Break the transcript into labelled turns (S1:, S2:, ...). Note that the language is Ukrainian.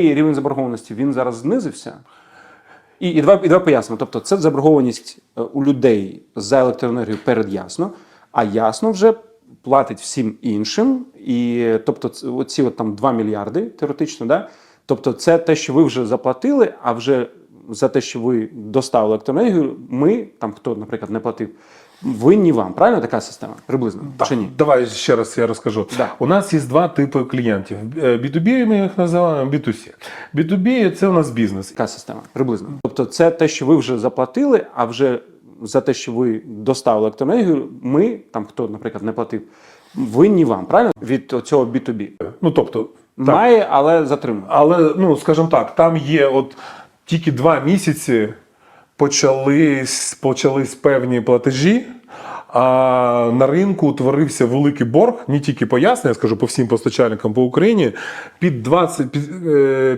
S1: Рівень заборгованості він зараз знизився. І, і, давай, і давай пояснимо. Тобто, це заборгованість е, у людей за електроенергію перед ясно, а ясно вже платить всім іншим. І тобто, оці от там 2 мільярди теоретично, да? тобто, це те, що ви вже заплатили, а вже за те, що ви доставили електроенергію, ми, там хто, наприклад, не платив, винні вам. Правильно така система? Приблизно чи ні?
S2: Давай ще раз я розкажу.
S1: Да.
S2: У нас є два типи клієнтів. Е, B2B ми їх називаємо B2C. B2B – це у нас бізнес.
S1: Яка система? Приблизно. Тобто, це те, що ви вже заплатили, а вже за те, що ви доставили електроенергію, ми, там хто, наприклад, не платив, винні вам, правильно? Від цього B2B.
S2: Ну тобто, так.
S1: Має, але затримує.
S2: але ну скажімо так, там є от тільки два місяці почались, почались певні платежі. А на ринку утворився великий борг, не тільки по ясно, я скажу по всім постачальникам по Україні, під 20, під, е,